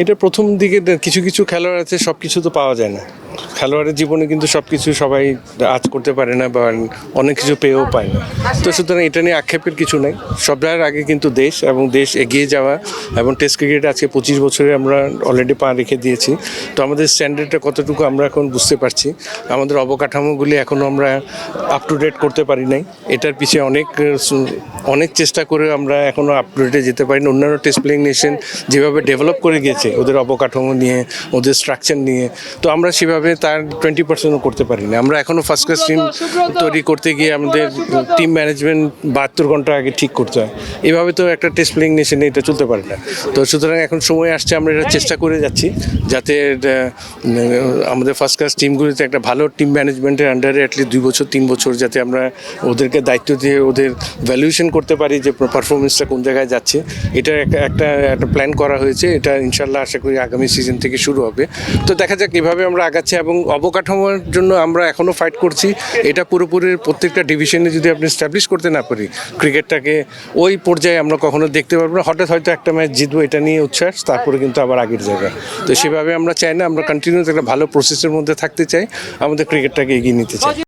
এটা প্রথম দিকে কিছু কিছু খেলোয়াড় আছে সবকিছু তো পাওয়া যায় না। খেলোয়াড়ের জীবনে কিন্তু সব কিছু সবাই আজ করতে পারে না বা অনেক কিছু পেয়েও পায় না। তো সুতরাং এটা নিয়ে আক্ষেপের কিছু নেই। সবার আগে কিন্তু দেশ এবং দেশ এগিয়ে যাওয়া এবং টেস্ট ক্রিকেটে আজকে পঁচিশ বছরে আমরা অলরেডি পা রেখে দিয়েছি। তো আমাদের স্ট্যান্ডার্ডটা কতটুকু আমরা এখন বুঝতে পারছি। আমাদের অবকাঠামোগুলি এখনও আমরা আপ টু ডেট করতে পারি নাই। এটার পিছিয়ে অনেক অনেক চেষ্টা করে আমরা এখনও আপ টু ডেটে যেতে পারি না অন্যান্য টেস্ট প্লেইং নেশন যেভাবে ডেভেলপ করে গিয়েছে, ওদের অবকাঠামো নিয়ে, ওদের স্ট্রাকচার নিয়ে, তো আমরা সেভাবে তার টোয়েন্টি পার্সেন্টও করতে পারি না আমরা এখনও ফার্স্ট ক্লাস টিম তৈরি করতে গিয়ে আমাদের টিম ম্যানেজমেন্ট বাহাত্তর ঘণ্টা আগে ঠিক করতে হয়। এভাবে তো একটা টেস্ট প্লেইং নেশনে এটা চলতে পারে না। তো সুতরাং এখন সময় আসছে আমরা এটা চেষ্টা করে যাচ্ছি যাতে আমাদের ফার্স্ট ক্লাস টিমগুলিতে একটা ভালো টিম ম্যানেজমেন্টের আন্ডারে অ্যাটলিস্ট দুই বছর তিন বছর যাতে আমরা ওদেরকে দায়িত্ব দিয়ে ওদের ভ্যালুয়েশন করতে পারি যে পারফরমেন্সটা কোন জায়গায় যাচ্ছে। এটা একটা একটা একটা প্ল্যান করা হয়েছে এটা ইনশাল্লাহ আশা করি আগামী সিজন থেকে শুরু হবে। তো দেখা যাক এভাবে আমরা আগাচ্ছি এবং অবকাঠামোর জন্য আমরা এখনও ফাইট করছি। এটা পুরোপুরি প্রত্যেকটা ডিভিশনে যদি আপনি স্ট্যাবলিশ করতে না পারি ক্রিকেটটাকে ওই পর্যায়ে আমরা কখনো দেখতে পারব না। হঠাৎ হয়তো একটা ম্যাচ জিতবো, এটা নিয়ে উচ্ছ্বাস, তারপরে কিন্তু আবার আগের জায়গায় তো সেভাবে আমরা চাই না, আমরা কন্টিনিউ একটা ভালো প্রসেসের মধ্যে থাকতে চাই, আমাদের ক্রিকেটটাকে এগিয়ে নিতে চাই।